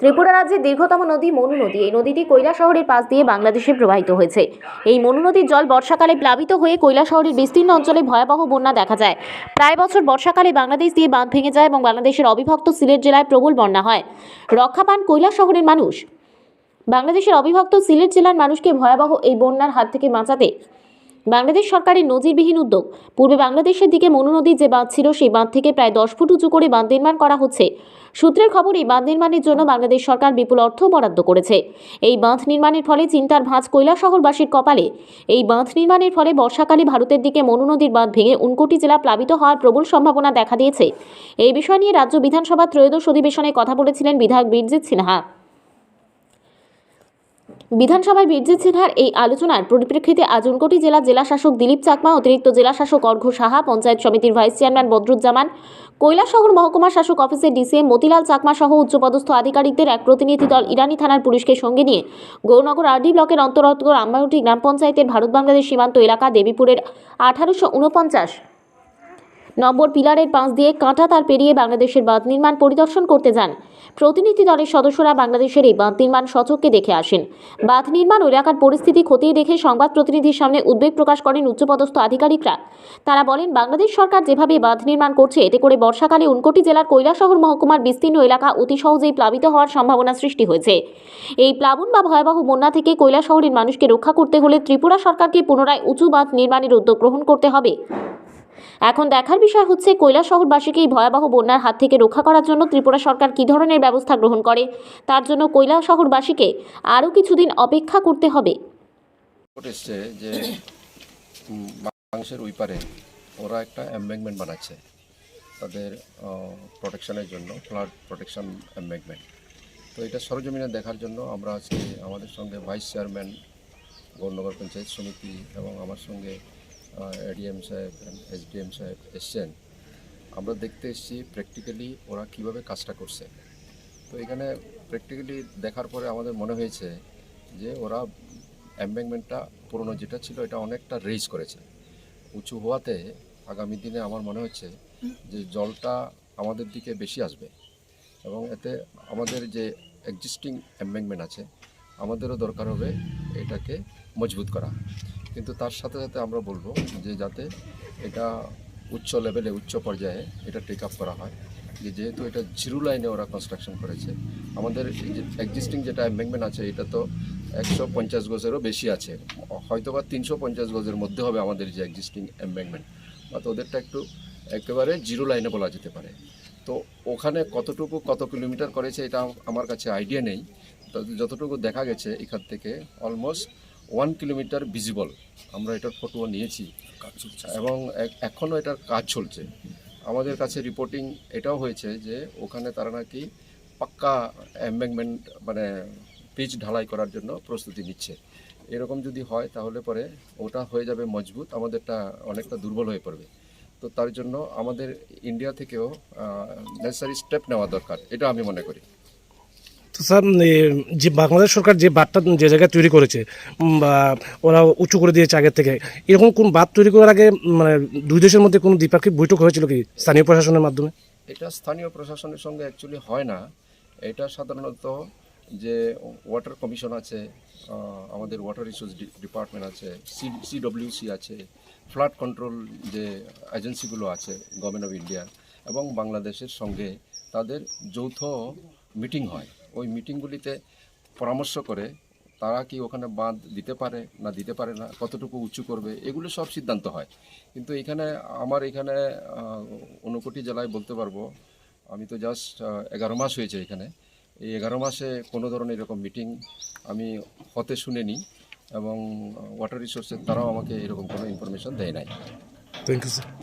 ত্রিপুরা রাজ্যের দীর্ঘতম নদী মনু নদী। এই নদীটি কৈলা শহরের পাশ দিয়ে বাংলাদেশে প্রবাহিত হয়েছে। এই মনু নদীর জল বর্ষাকালে প্লাবিত হয়ে কৈলা শহরের বিস্তীর্ণ অঞ্চলে ভয়াবহ বন্যা দেখা যায়। প্রায় বছর বর্ষাকালে বাংলাদেশ দিয়ে বাঁধ ভেঙে যায় এবং বাংলাদেশের অবিভক্ত সিলেট জেলায় প্রবল বন্যা হয়। রক্ষা পান কৈলা শহরের মানুষ। বাংলাদেশের অবিভক্ত সিলেট জেলার মানুষকে ভয়াবহ এই বন্যার হাত থেকে বাঁচাতে বাংলাদেশ সরকারের নজিরবিহীন উদ্যোগ। পূর্বে বাংলাদেশের দিকে মনু নদীর যে বাঁধ ছিল, সেই বাঁধ থেকে প্রায় দশ ফুট উঁচু করে বাঁধ নির্মাণ করা হচ্ছে। সূত্রের খবর, এই বাঁধ নির্মাণের জন্য বাংলাদেশ সরকার বিপুল অর্থ বরাদ্দ করেছে। এই বাঁধ নির্মাণের ফলে চিন্তার ভাঁজ কৈলা শহরবাসীর কপালে। এই বাঁধ নির্মাণের ফলে বর্ষাকালে ভারতের দিকে মনু নদীর বাঁধ ভেঙে উনকোটি জেলা প্লাবিত হওয়ার প্রবল সম্ভাবনা দেখা দিয়েছে। এই বিষয় নিয়ে রাজ্য বিধানসভা ত্রয়োদশ অধিবেশনে কথা বলেছিলেন বিধায়ক বীরজিৎ সিনহা। বিধানসভায় বীরজিৎ সিনহার এই আলোচনার পরিপ্রেক্ষিতে আজ জেলা জেলা শাসক দিলীপ চাকমা, অতিরিক্ত জেলা শাসক অর্ঘ্য সাহা, পঞ্চায়েত সমিতির ভাইস চেয়ারম্যান বদরুজ্জামান, কৈলাসহর মহকুমা শাসক অফিসের ডিসিএম মতিলাল চাকমা সহ উচ্চপদস্থ আধিকারিকদের এক প্রতিনিধি দল ইরানি থানার পুলিশকে সঙ্গে নিয়ে গৌরনগর আরডি ব্লকের অন্তর্গত আম্বাউটি গ্রাম পঞ্চায়েতের ভারত বাংলাদেশ সীমান্ত এলাকা দেবীপুরের আঠারোশো উনপঞ্চাশ নম্বর পিলারের পাঁচ দিয়ে কাঁটা তার পেরিয়ে বাংলাদেশের বাঁধ নির্মাণ পরিদর্শন করতে যান। প্রতিনিধি দলের সদস্যরা বাংলাদেশের এই বাঁধ নির্মাণ সচককে দেখে আসেন। বাঁধ নির্মাণ এলাকার পরিস্থিতি খতিয়ে দেখে সংবাদ প্রতিনিধির সামনে উদ্বেগ প্রকাশ করেন উচ্চপদস্থ আধিকারিকরা। তারা বলেন, বাংলাদেশ সরকার যেভাবে বাঁধ নির্মাণ করছে, এতে করে বর্ষাকালে উনকোটি জেলার কৈলাসহর মহকুমার বিস্তীর্ণ এলাকা অতি সহজেই প্লাবিত হওয়ার সম্ভাবনা সৃষ্টি হয়েছে। এই প্লাবন বা ভয়াবহ বন্যা থেকে কৈলাসহরের মানুষকে রক্ষা করতে হলে ত্রিপুরা সরকারকে পুনরায় উঁচু বাঁধ নির্মাণের উদ্যোগ গ্রহণ করতে হবে। এখন দেখার বিষয় হচ্ছে কৈলাসহরবাসীকে এই ভয়াবহ বন্যার হাত থেকে রক্ষা করার জন্য ত্রিপুরা সরকার কী ধরনের ব্যবস্থা গ্রহণ করে? তার জন্য কৈলাসহরবাসীকে আরও কিছুদিন অপেক্ষা করতে হবে। যে বাংলাদেশের ওই পারে ওরা একটা এম্বেংমেন্ট বানাচ্ছে তাদের প্রোটেকশনের জন্য ফ্লাড প্রোটেকশন এম্বেংমেন্ট তো এটা সরজমিনে দেখার জন্য আমরা আজকে আমাদের সঙ্গে ভাইস চেয়ারম্যান গৌরনগর পঞ্চায়েত সমিতি এবং আমার সঙ্গে এডিএম সাহেব এসডিএম সাহেব এসছেন। আমরা দেখতে এসেছি প্র্যাকটিক্যালি ওরা কীভাবে কাজটা করছে। তো এখানে প্র্যাকটিক্যালি দেখার পরে আমাদের মনে হয়েছে যে ওরা এম্বেংমেন্টটা পুরনো যেটা ছিল, এটা অনেকটা রেজ করেছে। উঁচু হওয়াতে আগামী দিনে আমার মনে হচ্ছে যে জলটা আমাদের দিকে বেশি আসবে এবং এতে আমাদের যে এক্সিস্টিং এম্বেংমেন্ট আছে, আমাদেরও দরকার হবে এটাকে মজবুত করা। কিন্তু তার সাথে সাথে আমরা বলব যে যাতে এটা উচ্চ লেভেলে উচ্চ পর্যায়ে এটা টেক আপ করা হয়। যে যেহেতু এটা জিরো লাইনে ওরা কনস্ট্রাকশন করেছে, আমাদের এক্সিস্টিং যেটা এম্বেংমেন্ট আছে, এটা তো একশো পঞ্চাশ গজেরও বেশি আছে। হয়তো বা তিনশো পঞ্চাশ গজের মধ্যে হবে আমাদের যে এক্সিস্টিং এম্বেংমেন্ট বা তো ওদেরটা একটু একেবারে জিরো লাইনে বলা যেতে পারে। তো ওখানে কতটুকু, কত কিলোমিটার করেছে, এটা আমার কাছে আইডিয়া নেই। তো যতটুকু দেখা গেছে এখান থেকে অলমোস্ট ওয়ান কিলোমিটার ভিজিবল আমরা এটার ফটো নিয়েছি। এবং এখনও এটার কাজ চলছে। আমাদের কাছে রিপোর্টিং এটাও হয়েছে যে, ওখানে তারা নাকি পাক্কা এম্বেংমেন্ট মানে পিচ ঢালাই করার জন্য প্রস্তুতি নিচ্ছে। এরকম যদি হয় তাহলে পরে ওটা হয়ে যাবে মজবুত। আমাদেরটা অনেকটা দুর্বল হয়ে পড়বে। তো তার জন্য আমাদের ইন্ডিয়া থেকেও নেসেসারি স্টেপ নেওয়া দরকার। এটা আমি মনে করি। তো স্যার যে বাংলাদেশ সরকার যে বাঁধটা যে জায়গায় তৈরি করেছে বা ওরা উঁচু করে দিয়েছে আগের থেকে, এরকম কোন বাঁধ তৈরি করার আগে মানে দুই দেশের মধ্যে কোনো দ্বিপাক্ষিক বৈঠক হয়েছিল কি স্থানীয় প্রশাসনের মাধ্যমে? এটা স্থানীয় প্রশাসনের সঙ্গে অ্যাকচুয়ালি হয় না। এটা সাধারণত যে ওয়াটার কমিশন আছে আমাদের ওয়াটার রিসোর্স ডিপার্টমেন্ট আছে সি সিডব্লিউসি আছে ফ্লাড কন্ট্রোল যে এজেন্সিগুলো আছে গভর্নমেন্ট অফ ইন্ডিয়া এবং বাংলাদেশের সঙ্গে তাদের যৌথ মিটিং হয়। ওই মিটিংগুলিতে পরামর্শ করে তারা কি ওখানে বাঁধ দিতে পারে না দিতে পারে না, কতটুকু উঁচু করবে, এগুলো সব সিদ্ধান্ত হয়। কিন্তু এখানে আমার এখানে ঊনকোটি জেলায় বলতে পারব, আমি তো জাস্ট এগারো মাস হয়েছে এখানে। এই এগারো মাসে কোনো ধরনের এরকম মিটিং আমি হতে শুনিনি এবং ওয়াটার রিসোর্সের তারাও আমাকে এরকম কোনো ইনফরমেশন দেয় নাই। Thank you sir